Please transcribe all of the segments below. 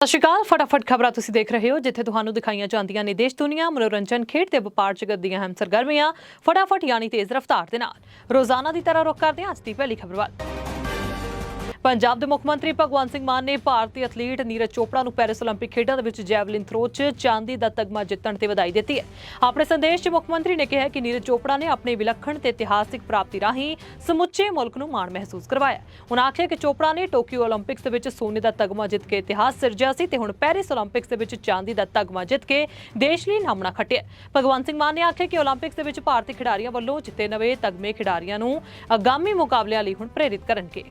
ਸਤਿ ਸ਼੍ਰੀ ਅਕਾਲ, ਫਟਾਫਟ ਖਬਰਾਂ ਤੁਸੀਂ ਦੇਖ ਰਹੇ ਹੋ, ਜਿੱਥੇ ਤੁਹਾਨੂੰ ਦਿਖਾਈਆਂ ਜਾਂਦੀਆਂ ਨੇ ਦੇਸ਼ ਦੁਨੀਆ, ਮਨੋਰੰਜਨ ਖੇਡ ਤੇ ਵਪਾਰ ਜਗਤ ਦੀਆਂ ਅਹਿਮ ਸਰਗਰਮੀਆਂ, ਫਟਾਫਟ ਯਾਨੀ ਤੇਜ਼ ਰਫ਼ਤਾਰ ਦੇ ਨਾਲ। ਰੋਜ਼ਾਨਾ ਦੀ ਤਰ੍ਹਾਂ ਰੁਕ ਕਰਦੇ ਹਾਂ, ਅੱਜ ਦੀ ਪਹਿਲੀ ਖਬਰ ਵੱਲ। ਪੰਜਾਬ ਦੇ ਮੁੱਖ ਮੰਤਰੀ ਭਗਵੰਤ ਸਿੰਘ ਮਾਨ ਨੇ ਭਾਰਤੀ ਐਥਲੀਟ ਨੀਰਜ ਚੋਪੜਾ ਨੂੰ ਪੈਰਿਸ 올림픽 ਖੇਡਾਂ ਦੇ ਵਿੱਚ ਜੈਵਲਿਨ ਥਰੋ 'ਚ ਚਾਂਦੀ ਦਾ ਤਗਮਾ ਜਿੱਤਣ ਤੇ ਵਧਾਈ ਦਿੱਤੀ ਹੈ। ਆਪਣੇ ਸੰਦੇਸ਼ 'ਚ ਮੁੱਖ ਮੰਤਰੀ ਨੇ ਕਿਹਾ ਕਿ ਨੀਰਜ ਚੋਪੜਾ ਨੇ ਆਪਣੇ ਵਿਲੱਖਣ ਤੇ ਇਤਿਹਾਸਿਕ ਪ੍ਰਾਪਤੀ ਰਾਹੀਂ ਸਮੁੱਚੇ ਮੁਲਕ ਨੂੰ ਮਾਣ ਮਹਿਸੂਸ ਕਰਵਾਇਆ। ਉਹਨਾਂ ਆਖਿਆ ਕਿ ਚੋਪੜਾ ਨੇ ਟੋਕੀਓ 올림픽ਸ ਦੇ ਵਿੱਚ ਸੋਨੇ ਦਾ ਤਗਮਾ ਜਿੱਤ ਕੇ ਇਤਿਹਾਸ ਸਿਰਜਿਆ ਸੀ ਤੇ ਹੁਣ ਪੈਰਿਸ 올림픽ਸ ਦੇ ਵਿੱਚ ਚਾਂਦੀ ਦਾ ਤਗਮਾ ਜਿੱਤ ਕੇ ਦੇਸ਼ ਲਈ ਨਾਮਣਾ ਖੱਟਿਆ। ਭਗਵੰਤ ਸਿੰਘ ਮਾਨ ਨੇ ਆਖਿਆ ਕਿ 올림픽ਸ ਦੇ ਵਿੱਚ ਭਾਰਤੀ ਖਿਡਾਰੀਆਂ ਵੱਲੋਂ ਜਿੱਤੇ ਨਵੇਂ ਤਗਮੇ ਖਿਡਾਰੀਆਂ ਨੂੰ ਆਗਾਮੀ ਮੁਕਾਬਲਿਆਂ ਲਈ ਹੁਣ ਪ੍ਰੇਰਿਤ ਕਰਨਗੇ।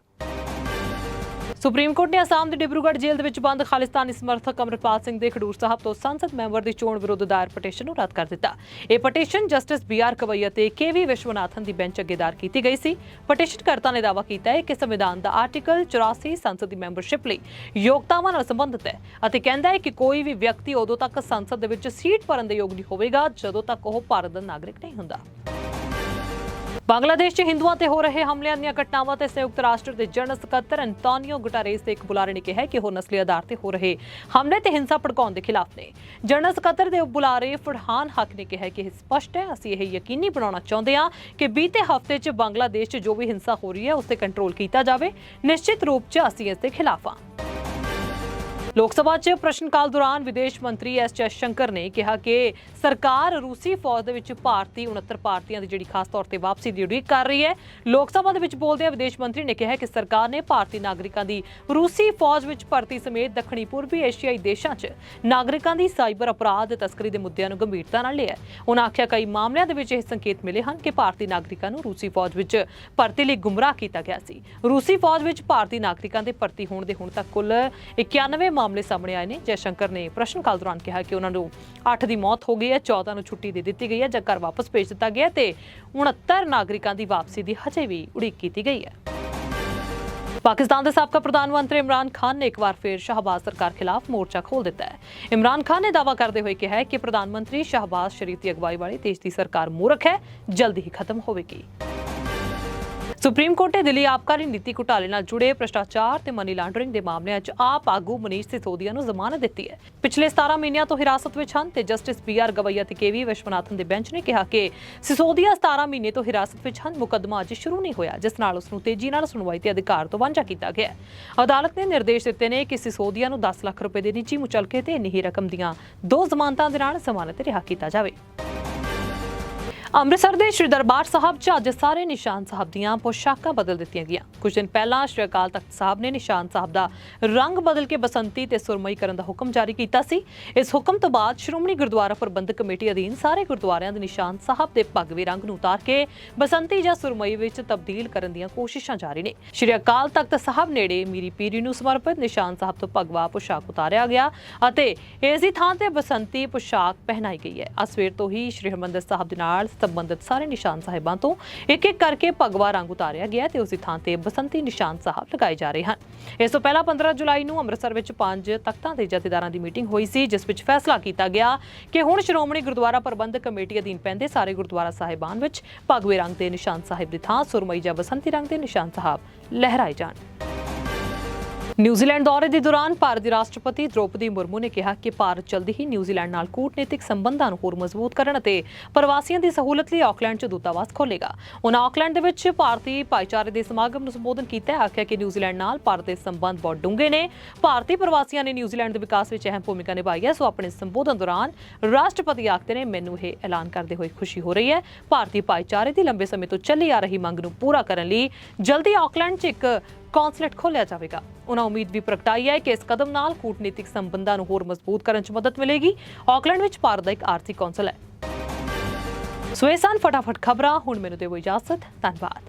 ਸੁਪਰੀਮ ਕੋਰਟ ਨੇ ਅਸਾਮ ਦੇ ਡਿਬਰੂਗੜ੍ਹ ਜੇਲ੍ਹ ਦੇ ਵਿੱਚ ਬੰਦ ਖਾਲਿਸਤਾਨੀ ਸਮਰਥਕ ਅਮਰਪਾਲ ਸਿੰਘ ਦੇ ਖਡੂਰ ਸਾਹਿਬ ਤੋਂ ਸੰਸਦ ਮੈਂਬਰ ਦੀ ਚੋਣ ਵਿਰੁੱਧ ਦਾਇਰ ਪਟੀਸ਼ਨ ਨੂੰ ਰੱਦ ਕਰ ਦਿੱਤਾ। ਇਹ petition justice B R Gavai ਅਤੇ ਕੇ ਵੀ ਵਿਸ਼ਵਨਾਥਨ ਦੀ ਬੈਂਚ ਅੱਗੇ ਦਾਇਰ ਕੀਤੀ ਗਈ ਸੀ। ਪਟੀਸ਼ਨਕਰਤਾ ਨੇ ਦਾਅਵਾ ਕੀਤਾ ਹੈ ਕਿ ਸੰਵਿਧਾਨ ਦਾ ਆਰਟੀਕਲ 84 ਸੰਸਦ ਦੀ ਮੈਂਬਰਸ਼ਿਪ ਲਈ ਯੋਗਤਾਵਾਂ ਨਾਲ ਸੰਬੰਧਿਤ ਹੈ ਅਤੇ ਕਹਿੰਦਾ ਹੈ ਕਿ ਕੋਈ ਵੀ ਵਿਅਕਤੀ ਉਦੋਂ ਤੱਕ ਸੰਸਦ ਦੇ ਵਿੱਚ ਸੀਟ ਭਰਨ ਦੇ ਯੋਗ ਨਹੀਂ ਹੋਵੇਗਾ ਜਦੋਂ ਤੱਕ ਉਹ ਭਾਰਤ ਦਾ ਨਾਗਰਿਕ ਨਹੀਂ ਹੁੰਦਾ। ਬੰਗਲਾਦੇਸ਼ 'ਚ ਹਿੰਦੂਆਂ ਤੇ ਹੋ ਰਹੇ ਹਮਲਿਆਂ ਦੀਆਂ ਘਟਨਾਵਾਂ ਤੇ ਸੰਯੁਕਤ ਰਾਸ਼ਟਰ ਦੇ ਜਨਰਲ ਸਕੱਤਰ ਅੰਟੋਨੀਓ ਗੁਟਾਰੇਸ ਦੇ ਇੱਕ ਬੁਲਾਰੇ ਨੇ ਕਿਹਾ ਕਿ ਉਹ ਨਸਲੀ ਆਧਾਰ ਤੇ ਹੋ ਰਹੇ ਹਮਲੇ ਤੇ ਹਿੰਸਾ ਭੜਕਾਉਣ ਦੇ ਖਿਲਾਫ ਨੇ ਜਨਰਲ ਸਕੱਤਰ ਦੇ ਬੁਲਾਰੇ ਫਰਹਾਨ ਹਕ ਨੇ ਕਿਹਾ ਕਿ ਇਹ ਸਪਸ਼ਟ ਹੈ ਅਸੀਂ ਇਹ ਯਕੀਨੀ ਬਣਾਉਣਾ ਚਾਹੁੰਦੇ ਹਾਂ ਕਿ ਬੀਤੇ ਹਫ਼ਤੇ 'ਚ ਬੰਗਲਾਦੇਸ਼ 'ਚ ਜੋ ਵੀ ਹਿੰਸਾ ਹੋ ਰਹੀ ਹੈ ਉਸ ਤੇ ਕੰਟਰੋਲ ਕੀਤਾ ਜਾਵੇ ਨਿਸ਼ਚਿਤ ਰੂਪ 'ਚ ਅਸੀਂ ਇਸ ਦੇ ਖਿਲਾਫ ਹਾਂ ਲੋਕ ਸਭਾ 'ਚ ਪ੍ਰਸ਼ਨ ਕਾਲ ਦੌਰਾਨ ਵਿਦੇਸ਼ ਮੰਤਰੀ ਐਸ ਜੈਸ਼ੰਕਰ ਨੇ ਕਿਹਾ ਕਿ ਸਰਕਾਰ ਰੂਸੀ ਫੌਜ ਦੇ ਵਿੱਚ ਭਾਰਤੀ 69 ਭਾਰਤੀਆਂ ਦੀ ਜਿਹੜੀ ਖਾਸ ਤੌਰ ਤੇ ਵਾਪਸੀ ਦੀ ਉਡੀਕ ਕਰ ਰਹੀ ਹੈ। ਲੋਕ ਸਭਾ ਦੇ ਵਿੱਚ ਬੋਲਦਿਆਂ ਵਿਦੇਸ਼ ਮੰਤਰੀ ਨੇ ਕਿਹਾ ਕਿ ਸਰਕਾਰ ਨੇ ਭਾਰਤੀ ਨਾਗਰਿਕਾਂ ਦੀ ਰੂਸੀ ਫੌਜ ਵਿੱਚ ਭਰਤੀ ਸਮੇਤ ਦੱਖਣੀ ਪੂਰਬੀ ਏਸ਼ੀਆਈ ਦੇਸ਼ਾਂ 'ਚ ਨਾਗਰਿਕਾਂ ਦੀ ਸਾਈਬਰ ਅਪਰਾਧ, ਤਸਕਰੀ ਦੇ ਮੁੱਦਿਆਂ ਨੂੰ ਗੰਭੀਰਤਾ ਨਾਲ ਲਿਆ ਉਹਨਾਂ ਆਖਿਆ ਕਈ ਮਾਮਲਿਆਂ ਦੇ ਵਿੱਚ ਇਹ ਸੰਕੇਤ ਮਿਲੇ ਹਨ ਕਿ ਭਾਰਤੀ ਨਾਗਰਿਕਾਂ ਨੂੰ ਰੂਸੀ ਫੌਜ ਵਿੱਚ ਭਰਤੀ ਲਈ ਗੁੰਮਰਾਹ ਕੀਤਾ ਗਿਆ ਸੀ। ਰੂਸੀ ਫੌਜ ਵਿੱਚ ਭਾਰਤੀ ਨਾਗਰਿਕਾਂ ਦੇ ਭਰਤੀ ਹੋਣ ਦੇ ਹੁਣ ਤੱਕ ਕੁੱਲ 91 ਮਾਮਲੇ ਸਾਹਮਣੇ ਆਏ ਨੇ। ਜੈਸ਼ੰਕਰ ਨੇ ਪ੍ਰਸ਼ਨ ਕਾਲ ਦੌਰਾਨ ਕਿਹਾ ਕਿ ਉਹਨਾਂ ਨੂੰ 8 ਦੀ ਮੌਤ ਹੋ ਗਈ ਹੈ 14 ਨੂੰ ਛੁੱਟੀ ਦੇ ਦਿੱਤੀ ਗਈ ਹੈ ਜਾਂ ਘਰ ਵਾਪਸ ਭੇਜ ਦਿੱਤਾ ਗਿਆ ਤੇ 69 ਨਾਗਰਿਕਾਂ ਦੀ ਵਾਪਸੀ ਦੀ ਹਜੇ ਵੀ ਉਡੀਕ ਕੀਤੀ ਗਈ ਹੈ। ਪਾਕਿਸਤਾਨ ਦੇ ਸਾਬਕਾ ਪ੍ਰਧਾਨ ਮੰਤਰੀ ਇਮਰਾਨ ਖਾਨ ਨੇ ਇੱਕ ਵਾਰ ਫਿਰ ਸ਼ਹਬਾਜ਼ ਸਰਕਾਰ ਖਿਲਾਫ ਮੋਰਚਾ ਖੋਲ ਦਿੱਤਾ ਹੈ। ਇਮਰਾਨ ਖਾਨ ਨੇ ਦਾਅਵਾ ਕਰਦੇ ਹੋਏ ਕਿਹਾ ਹੈ ਕਿ ਪ੍ਰਧਾਨ ਮੰਤਰੀ ਸ਼ਹਬਾਜ਼ ਸ਼ਰੀਫ ਦੀ ਅਗਵਾਈ ਵਾਲੀ ਦੇਸ਼ ਦੀ ਸਰਕਾਰ ਮੂਰਖ ਹੈ, ਜਲਦੀ ਹੀ ਖਤਮ ਹੋਵੇਗੀ। ਸੁਪਰੀਮ ਕੋਰਟ ਨੇ ਦਿੱਲੀ ਆਬਕਾਰੀ ਨੀਤੀ ਘੁਟਾਲੇ ਨਾਲ ਜੁੜੇ ਭ੍ਰਿਸ਼ਟਾਚਾਰ ਤੇ ਮਨੀ ਲਾਂਡਰਿੰਗ ਦੇ ਮਾਮਲਿਆਂ 'ਚ ਆਪ ਆਗੂ ਮਨੀਸ਼ ਸਿਸੋਦੀਆ ਨੂੰ ਜ਼ਮਾਨਤ ਦਿੱਤੀ ਹੈ। ਪਿਛਲੇ 17 ਮਹੀਨਿਆਂ ਤੋਂ ਹਿਰਾਸਤ ਵਿੱਚ ਹਨ ਤੇ ਜਸਟਿਸ ਬੀ ਆਰ ਗਵਈ ਅਤੇ ਕੇ ਵਿਸ਼ਵਨਾਥਨ ਦੇ ਬੈਂਚ ਨੇ ਕਿਹਾ ਕਿ ਸਿਸੋਦੀਆ 17 ਮਹੀਨੇ ਤੋਂ ਹਿਰਾਸਤ ਵਿੱਚ ਹਨ, ਮੁਕੱਦਮਾ ਅਜੇ ਸ਼ੁਰੂ ਨਹੀਂ ਹੋਇਆ, ਜਿਸ ਨਾਲ ਉਸ ਨੂੰ ਤੇਜ਼ੀ ਨਾਲ ਸੁਣਵਾਈ ਤੇ ਅਧਿਕਾਰ ਤੋਂ ਵਾਂਝਾ ਕੀਤਾ ਗਿਆ ਅਦਾਲਤ ਨੇ ਨਿਰਦੇਸ਼ ਦਿੱਤੇ ਨੇ ਕਿ ਸਿਸੋਦੀਆ ਨੂੰ 10 ਲੱਖ ਰੁਪਏ ਦੇ ਨਿੱਜੀ ਮੁਚਲਕੇ ਤੇ ਇੰਨੀ ਹੀ ਰਕਮ ਦੀਆਂ ਦੋ ਜ਼ਮਾਨਤਾਂ ਦੇ ਨਾਲ ਜ਼ਮਾਨਤ ਰਿਹਾ ਕੀਤਾ ਜਾਵੇ। ਅੰਮ੍ਰਿਤਸਰ ਦੇ ਸ਼੍ਰੀ ਦਰਬਾਰ ਸਾਹਿਬ 'ਚ ਅੱਜ ਸਾਰੇ ਨਿਸ਼ਾਨ ਸਾਹਿਬ ਦੀਆਂ ਪੋਸ਼ਾਕਾਂ ਬਦਲ ਦਿੱਤੀਆਂ ਗਈਆਂ। ਕੁਝ ਦਿਨ ਪਹਿਲਾਂ ਸ਼੍ਰੀ ਅਕਾਲ ਤਖਤ ਸਾਹਿਬ ਨੇ ਨਿਸ਼ਾਨ ਸਾਹਿਬ ਦਾ ਰੰਗ ਬਦਲ ਕੇ ਬਸੰਤੀ ਤੇ ਸੁਰਮਈ ਕਰਨ ਦਾ ਹੁਕਮ ਜਾਰੀ ਕੀਤਾ ਸੀ। ਇਸ ਹੁਕਮ ਤੋਂ ਬਾਅਦ ਸ਼੍ਰੋਮਣੀ ਗੁਰਦੁਆਰਾ ਪ੍ਰਬੰਧਕ ਕਮੇਟੀ ਅਧੀਨ ਸਾਰੇ ਗੁਰਦੁਆਰਿਆਂ ਦੇ ਨਿਸ਼ਾਨ ਸਾਹਿਬ ਦੇ ਭਗਵੇ ਰੰਗ ਨੂੰ ਉਤਾਰ ਕੇ ਬਸੰਤੀ ਜਾਂ ਸੁਰਮਈ ਵਿੱਚ ਤਬਦੀਲ ਕਰਨ ਦੀਆਂ ਕੋਸ਼ਿਸ਼ਾਂ ਜਾਰੀ ਨੇ। ਸ਼੍ਰੀ ਅਕਾਲ ਤਖਤ ਸਾਹਿਬ ਨੇੜੇ ਮੀਰੀ ਪੀਰੀ ਨੂੰ ਸਮਰਪਿਤ ਨਿਸ਼ਾਨ ਸਾਹਿਬ ਤੋਂ ਭਗਵਾ ਪੋਸ਼ਾਕ ਉਤਾਰਿਆ ਗਿਆ ਅਤੇ ਇਸ ਦੀ ਥਾਂ ਤੇ ਬਸੰਤੀ ਪੋਸ਼ਾਕ ਪਹਿਨਾਈ ਗਈ ਹੈ। ਅੱਜ ਸਵੇਰ ਤੋਂ ਹੀ ਸ਼੍ਰੀ ਹਰਿਮੰਦਰ ਸਾਹਿਬ ਦੇ ਨਾਲ ਸੰਬੰਧਿਤ ਸਾਰੇ ਨਿਸ਼ਾਨ ਸਾਹਿਬਾਂ ਤੋਂ ਇੱਕ ਇੱਕ ਕਰਕੇ ਭਗਵਾ ਰੰਗ ਉਤਾਰਿਆ ਗਿਆ ਤੇ ਉਸ ਦੀ ਥਾਂ ਤੇ ਬਸੰਤੀ ਨਿਸ਼ਾਨ ਸਾਹਿਬ ਲਗਾਏ ਜਾ ਰਹੇ ਹਨ। ਇਸ ਤੋਂ ਪਹਿਲਾਂ 15 ਜੁਲਾਈ ਨੂੰ ਅੰਮ੍ਰਿਤਸਰ ਵਿੱਚ ਪੰਜ ਤਖਤਾਂ ਦੇ ਜਥੇਦਾਰਾਂ ਦੀ ਮੀਟਿੰਗ ਹੋਈ ਸੀ, ਜਿਸ ਵਿੱਚ ਫੈਸਲਾ ਕੀਤਾ ਗਿਆ ਕਿ ਹੁਣ ਸ਼੍ਰੋਮਣੀ ਗੁਰਦੁਆਰਾ ਪ੍ਰਬੰਧਕ ਕਮੇਟੀ ਅਧੀਨ ਪੈਂਦੇ ਸਾਰੇ ਗੁਰਦੁਆਰਾ ਸਾਹਿਬਾਨ ਵਿੱਚ ਭਗਵੇ ਰੰਗ ਦੇ ਨਿਸ਼ਾਨ ਸਾਹਿਬ ਦੀ ਥਾਂ, ਸੁਰਮਈ ਜਾਂ ਬਸੰਤੀ ਰੰਗ ਦੇ ਨਿਸ਼ਾਨ ਸਾਹਿਬ ਲਹਿਰਾਏ ਜਾਣ। ਨਿਊਜ਼ੀਲੈਂਡ ਦੌਰੇ ਦੇ ਦੌਰਾਨ ਭਾਰਤ ਦੀ ਰਾਸ਼ਟਰਪਤੀ ਦ੍ਰੋਪਦੀ ਮੁਰਮੂ ਨੇ ਕਿਹਾ ਕਿ ਭਾਰਤ ਜਲਦੀ ਹੀ ਨਿਊਜ਼ੀਲੈਂਡ ਨਾਲ ਕੂਟਨੀਤਿਕ ਸੰਬੰਧਾਂ ਨੂੰ ਹੋਰ ਮਜ਼ਬੂਤ ਕਰਨ ਅਤੇ ਪ੍ਰਵਾਸੀਆਂ ਦੀ ਸਹੂਲਤ ਲਈ ਆਕਲੈਂਡ 'ਚ ਦੂਤਾਵਾਸ ਖੋਲੇਗਾ ਉਹਨਾਂ ਆਕਲੈਂਡ ਦੇ ਵਿੱਚ ਭਾਰਤੀ ਭਾਈਚਾਰੇ ਦੇ ਸਮਾਗਮ ਨੂੰ ਸੰਬੋਧਨ ਕੀਤਾ ਆਖਿਆ ਕਿ ਨਿਊਜ਼ੀਲੈਂਡ ਨਾਲ ਭਾਰਤ ਦੇ ਸੰਬੰਧ ਬਹੁਤ ਡੂੰਘੇ ਨੇ। ਭਾਰਤੀ ਪ੍ਰਵਾਸੀਆਂ ਨੇ ਨਿਊਜ਼ੀਲੈਂਡ ਦੇ ਵਿਕਾਸ ਵਿੱਚ ਅਹਿਮ ਭੂਮਿਕਾ ਨਿਭਾਈ ਹੈ। ਸੋ ਆਪਣੇ ਸੰਬੋਧਨ ਦੌਰਾਨ ਰਾਸ਼ਟਰਪਤੀ ਆਖਦੇ ਨੇ, ਮੈਨੂੰ ਇਹ ਐਲਾਨ ਕਰਦੇ ਹੋਏ ਖੁਸ਼ੀ ਹੋ ਰਹੀ ਹੈ। ਭਾਰਤੀ ਭਾਈਚਾਰੇ ਦੀ ਲੰਬੇ ਸਮੇਂ ਤੋਂ ਚੱਲੀ ਆ ਰਹੀ ਮੰਗ ਨੂੰ ਪੂਰਾ ਕਰਨ ਲਈ ਜਲਦੀ ਆਕਲੈਂਡ 'ਚ ਇੱਕ ਕੌਂਸਲੇਟ ਖੋਲ੍ਹਿਆ ਜਾਵੇਗਾ। ਉਹਨਾਂ ਉਮੀਦ ਵੀ ਪ੍ਰਗਟਾਈ ਹੈ ਕਿ ਇਸ ਕਦਮ ਨਾਲ ਕੂਟਨੀਤਿਕ ਸੰਬੰਧਾਂ ਨੂੰ ਹੋਰ ਮਜ਼ਬੂਤ ਕਰਨ 'ਚ ਮਦਦ ਮਿਲੇਗੀ। ਆਕਲੈਂਡ ਵਿੱਚ ਭਾਰਤ ਦਾ ਇੱਕ ਆਰਥਿਕ ਕੌਂਸਲ ਹੈ। ਸੋ ਇਹ ਸਨ ਫਟਾਫਟ ਖਬਰਾਂ। ਹੁਣ ਮੈਨੂੰ ਦਿਓ ਇਜਾਜ਼ਤ। ਧੰਨਵਾਦ।